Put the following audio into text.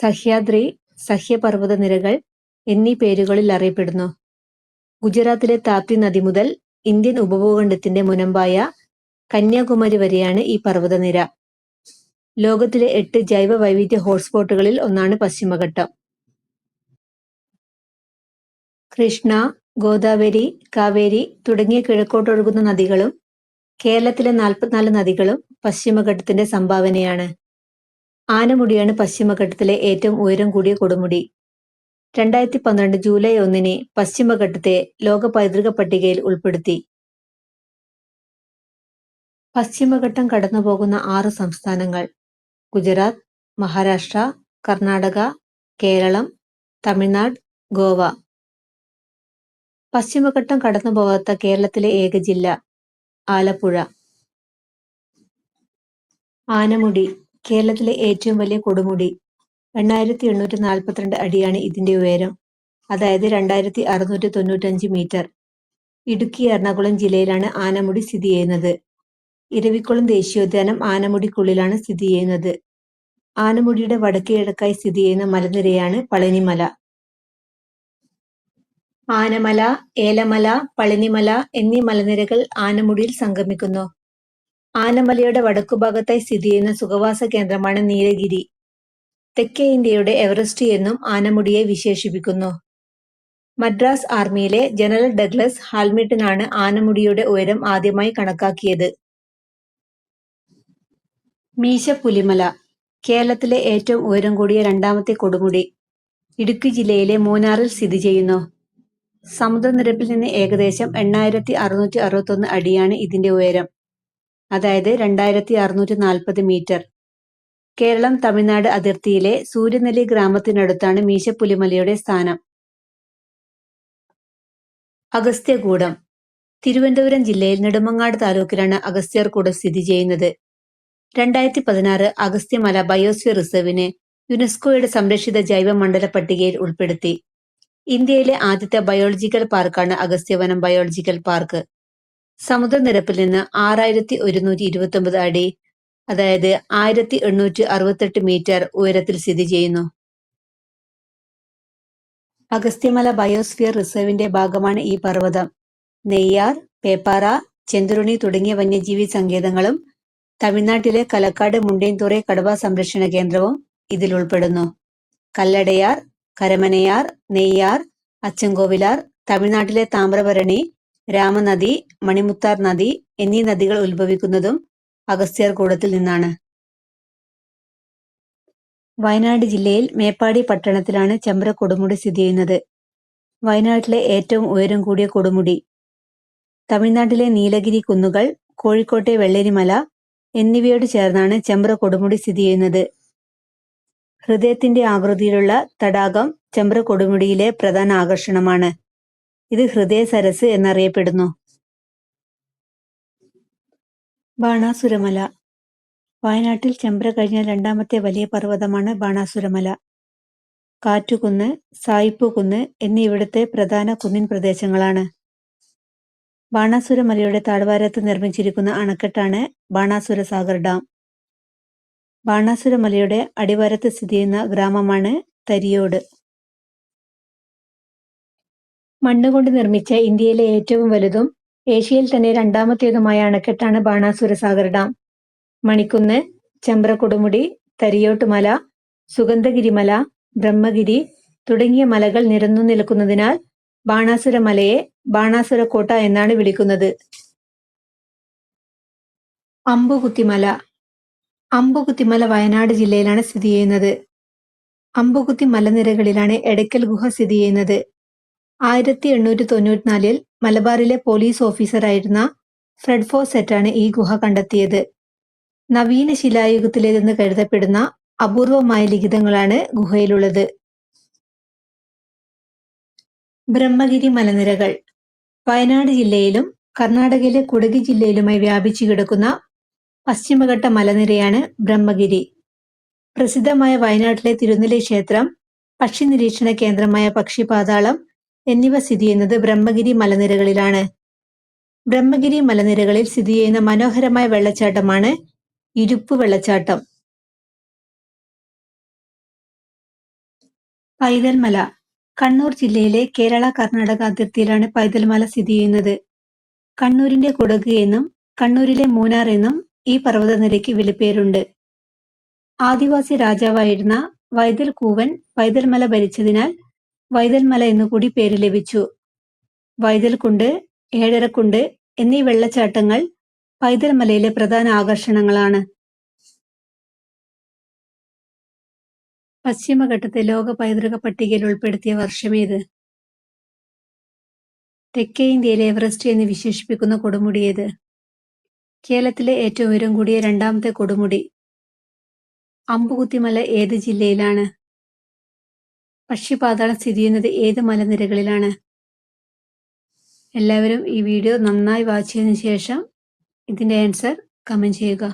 സഹ്യാദ്രി, സഹ്യപർവത നിരകൾ എന്നീ പേരുകളിൽ അറിയപ്പെടുന്നു. ഗുജറാത്തിലെ താപ്തി നദി മുതൽ ഇന്ത്യൻ ഉപഭൂഖണ്ഡത്തിന്റെ മുനമ്പായ കന്യാകുമാരി വരെയാണ് ഈ പർവതനിര. ലോകത്തിലെ എട്ട് ജൈവ വൈവിധ്യ ഹോട്ട്സ്പോട്ടുകളിൽ ഒന്നാണ് പശ്ചിമഘട്ടം. കൃഷ്ണ, ഗോദാവരി, കാവേരി തുടങ്ങിയ കിഴക്കോട്ടൊഴുകുന്ന നദികളും കേരളത്തിലെ നാൽപ്പത്തിനാല് നദികളും പശ്ചിമഘട്ടത്തിന്റെ സംഭാവനയാണ്. ആനമുടിയാണ് പശ്ചിമഘട്ടത്തിലെ ഏറ്റവും ഉയരം കൂടിയ കൊടുമുടി. രണ്ടായിരത്തി പന്ത്രണ്ട് ജൂലൈ ഒന്നിന് പശ്ചിമഘട്ടത്തെ ലോക പൈതൃക പട്ടികയിൽ ഉൾപ്പെടുത്തി. പശ്ചിമഘട്ടം കടന്നുപോകുന്ന ആറ് സംസ്ഥാനങ്ങൾ ഗുജറാത്ത്, മഹാരാഷ്ട്ര, കർണാടക, കേരളം, തമിഴ്നാട്, ഗോവ. പശ്ചിമഘട്ടം കടന്നു പോകാത്ത കേരളത്തിലെ ഏക ജില്ല ആലപ്പുഴ. ആനമുടി കേരളത്തിലെ ഏറ്റവും വലിയ കൊടുമുടി. എണ്ണായിരത്തി എണ്ണൂറ്റി നാൽപ്പത്തിരണ്ട് അടിയാണ് ഇതിന്റെ ഉയരം, അതായത് രണ്ടായിരത്തി അറുനൂറ്റി തൊണ്ണൂറ്റഞ്ച് മീറ്റർ. ഇടുക്കി എറണാകുളം ജില്ലയിലാണ് ആനമുടി സ്ഥിതി ചെയ്യുന്നത് ഇരവിക്കുളം ദേശീയോദ്യാനം ആനമുടിക്കുള്ളിലാണ് സ്ഥിതി ചെയ്യുന്നത് ആനമുടിയുടെ വടക്കേ കിഴക്കായി സ്ഥിതി ചെയ്യുന്ന മലനിരയാണ് പളനിമല. ആനമല, ഏലമല, പളനിമല എന്നീ മലനിരകൾ ആനമുടിയിൽ സംഗമിക്കുന്നു. ആനമലയുടെ വടക്കുഭാഗത്തായി സ്ഥിതി ചെയ്യുന്ന സുഖവാസ കേന്ദ്രമാണ് നീലഗിരി. തെക്കേ ഇന്ത്യയുടെ എവറസ്റ്റ് എന്നും ആനമുടിയെ വിശേഷിപ്പിക്കുന്നു. മദ്രാസ് ആർമിയിലെ ജനറൽ ഡഗ്ലസ് ഹാൽമിട്ടനാണ് ആനമുടിയുടെ ഉയരം ആദ്യമായി കണക്കാക്കിയത്. മീശ പുലിമല കേരളത്തിലെ ഏറ്റവും ഉയരം കൂടിയ രണ്ടാമത്തെ കൊടുമുടി. ഇടുക്കി ജില്ലയിലെ മൂന്നാറിൽ സ്ഥിതി ചെയ്യുന്നു സമുദ്രനിരപ്പിൽ നിന്ന് ഏകദേശം എണ്ണായിരത്തി അറുനൂറ്റി അറുപത്തൊന്ന് അടിയാണ് ഇതിന്റെ ഉയരം, അതായത് രണ്ടായിരത്തി അറുനൂറ്റി നാൽപ്പത് മീറ്റർ. കേരളം തമിഴ്നാട് അതിർത്തിയിലെ സൂര്യനെല്ലി ഗ്രാമത്തിനടുത്താണ് മീശപ്പുലിമലയുടെ സ്ഥാനം. അഗസ്ത്യകൂടം തിരുവനന്തപുരം ജില്ലയിൽ നെടുമങ്ങാട് താലൂക്കിലാണ് അഗസ്ത്യർകൂടം സ്ഥിതിചെയ്യുന്നത്. രണ്ടായിരത്തി പതിനാറ് അഗസ്ത്യമല ബയോസ്ഫിയർ റിസർവിനെ യുനെസ്കോയുടെ സംരക്ഷിത ജൈവ മണ്ഡല പട്ടികയിൽ ഉൾപ്പെടുത്തി. ഇന്ത്യയിലെ ആദ്യത്തെ ബയോളജിക്കൽ പാർക്കാണ് അഗസ്ത്യവനം ബയോളജിക്കൽ പാർക്ക്. സമുദ്രനിരപ്പിൽ നിന്ന് ആറായിരത്തി ഒരുന്നൂറ്റി ഇരുപത്തി ഒമ്പത് അടി, അതായത് ആയിരത്തി എണ്ണൂറ്റി അറുപത്തെട്ട് മീറ്റർ ഉയരത്തിൽ സ്ഥിതി ചെയ്യുന്നു അഗസ്ത്യമല ബയോസ്ഫിയർ റിസർവിന്റെ ഭാഗമാണ് ഈ പർവതം. നെയ്യാർ, പേപ്പാറ, ചെന്തുരുണി തുടങ്ങിയ വന്യജീവി സങ്കേതങ്ങളും തമിഴ്നാട്ടിലെ കലക്കാട് മുണ്ടേൻതുറൈ കടുവ സംരക്ഷണ കേന്ദ്രവും ഇതിൽ ഉൾപ്പെടുന്നു. കല്ലടയാർ, കരമനയാർ, നെയ്യാർ, അച്ചൻകോവിലാർ, തമിഴ്നാട്ടിലെ താമ്രപരണി, രാമനദി, മണിമുത്താർ നദി എന്നീ നദികൾ ഉത്ഭവിക്കുന്നതും അഗസ്ത്യർകൂടത്തിൽ നിന്നാണ്. വയനാട് ജില്ലയിൽ മേപ്പാടി പട്ടണത്തിലാണ് ചെമ്പ്ര-കൊടുമുടി സ്ഥിതി ചെയ്യുന്നത് വയനാട്ടിലെ ഏറ്റവും ഉയരം കൂടിയ കൊടുമുടി. തമിഴ്നാട്ടിലെ നീലഗിരി കുന്നുകൾ, കോഴിക്കോട്ടെ വെള്ളരിമല എന്നിവയോട് ചേർന്നാണ് ചെമ്പ്ര-കൊടുമുടി സ്ഥിതി ചെയ്യുന്നത് ഹൃദയത്തിന്റെ ആകൃതിയിലുള്ള തടാകം ചെമ്പ്ര-കൊടുമുടിയിലെ പ്രധാന ആകർഷണമാണ്. ഇത് ഹൃദയ സരസ് എന്നറിയപ്പെടുന്നു. ബാണാസുരമല വയനാട്ടിൽ ചെമ്പ്ര കഴിഞ്ഞ രണ്ടാമത്തെ വലിയ പർവതമാണ് ബാണാസുരമല. കാറ്റുകുന്ന്, സായിപ്പുകുന്ന് എന്നീ ഇവിടുത്തെ പ്രധാന കുന്നിൻ പ്രദേശങ്ങളാണ്. ബാണാസുരമലയുടെ താഴ്വാരത്ത് നിർമ്മിച്ചിരിക്കുന്ന അണക്കെട്ടാണ് ബാണാസുര സാഗർ ഡാം. ബാണാസുരമലയുടെ അടിവാരത്ത് സ്ഥിതി ചെയ്യുന്ന ഗ്രാമമാണ് തരിയോട്. മണ്ണുകൊണ്ട് നിർമ്മിച്ച ഇന്ത്യയിലെ ഏറ്റവും വലുതും ഏഷ്യയിൽ തന്നെ രണ്ടാമത്തേതുമായ അണക്കെട്ടാണ് ബാണാസുര സാഗർ ഡാം. മണിക്കുന്ന്, ചെമ്പ്ര-കൊടുമുടി, തരിയോട്ടുമല സുഗന്ധഗിരിമല, ബ്രഹ്മഗിരി തുടങ്ങിയ മലകൾ നിരന്നു നിൽക്കുന്നതിനാൽ ബാണാസുര മലയെ ബാണാസുര കോട്ട എന്നാണ് വിളിക്കുന്നത്. അമ്പുകുത്തിമല അമ്പുകുത്തിമല വയനാട് ജില്ലയിലാണ് സ്ഥിതി ചെയ്യുന്നത് അമ്പുകുത്തി മലനിരകളിലാണ് എടയ്ക്കൽ ഗുഹ സ്ഥിതിചെയ്യുന്നത്. ആയിരത്തി എണ്ണൂറ്റി തൊണ്ണൂറ്റിനാലിൽ മലബാറിലെ പോലീസ് ഓഫീസറായിരുന്ന ഫ്രെഡ് ഫോസെറ്റാണ് ഈ ഗുഹ കണ്ടെത്തിയത്. നവീന ശിലായുഗത്തിലേതെന്ന് കരുതപ്പെടുന്ന അപൂർവമായ ലിഖിതങ്ങളാണ് ഗുഹയിലുള്ളത്. ബ്രഹ്മഗിരി മലനിരകൾ വയനാട് ജില്ലയിലും കർണാടകയിലെ കുടകി ജില്ലയിലുമായി വ്യാപിച്ചു കിടക്കുന്ന പശ്ചിമഘട്ട മലനിരയാണ് ബ്രഹ്മഗിരി. പ്രസിദ്ധമായ വയനാട്ടിലെ തിരുനെല്ലി ക്ഷേത്രം, പക്ഷി നിരീക്ഷണ കേന്ദ്രമായ പക്ഷിപാതാളം എന്നിവ സ്ഥിതി ചെയ്യുന്നത് ബ്രഹ്മഗിരി മലനിരകളിലാണ്. ബ്രഹ്മഗിരി മലനിരകളിൽ സ്ഥിതി ചെയ്യുന്ന മനോഹരമായ വെള്ളച്ചാട്ടമാണ് ഇരുപ്പ് വെള്ളച്ചാട്ടം. പൈതൽ മല കണ്ണൂർ ജില്ലയിലെ കേരള കർണാടക അതിർത്തിയിലാണ് പൈതൽ മല സ്ഥിതി ചെയ്യുന്നത്. കണ്ണൂരിന്റെ കുടക് എന്നും കണ്ണൂരിലെ മൂന്നാർ എന്നും ഈ പർവതനിരയ്ക്ക് വിളിപ്പേരുണ്ട്. ആദിവാസി രാജാവായിരുന്ന വൈതൽ കൂവൻ പൈതൽ മല ഭരിച്ചതിനാൽ വൈതൽ മല എന്നുകൂടി പേര് ലഭിച്ചു. വൈതൽക്കുണ്ട്, ഏഴരക്കുണ്ട് എന്നീ വെള്ളച്ചാട്ടങ്ങൾ പൈതൽമലയിലെ പ്രധാന ആകർഷണങ്ങളാണ്. പശ്ചിമഘട്ടത്തെ ലോക പൈതൃക പട്ടികയിൽ ഉൾപ്പെടുത്തിയ വർഷമേത്? തെക്കേ ഇന്ത്യയിലെ എവറസ്റ്റ് എന്ന് വിശേഷിപ്പിക്കുന്ന കൊടുമുടി ഏത്? കേരളത്തിലെ ഏറ്റവും ഉയരം കൂടിയ രണ്ടാമത്തെ കൊടുമുടി? അമ്പുകുത്തിമല ഏത് ജില്ലയിലാണ്? പക്ഷിപാതാളം സ്ഥിതി ചെയ്യുന്നത് ഏത് മലനിരകളിലാണ്? എല്ലാവരും ഈ വീഡിയോ നന്നായി വാച്ച് ചെയ്തതിനു ശേഷം ഇതിന്റെ ആൻസർ കമന്റ് ചെയ്യുക.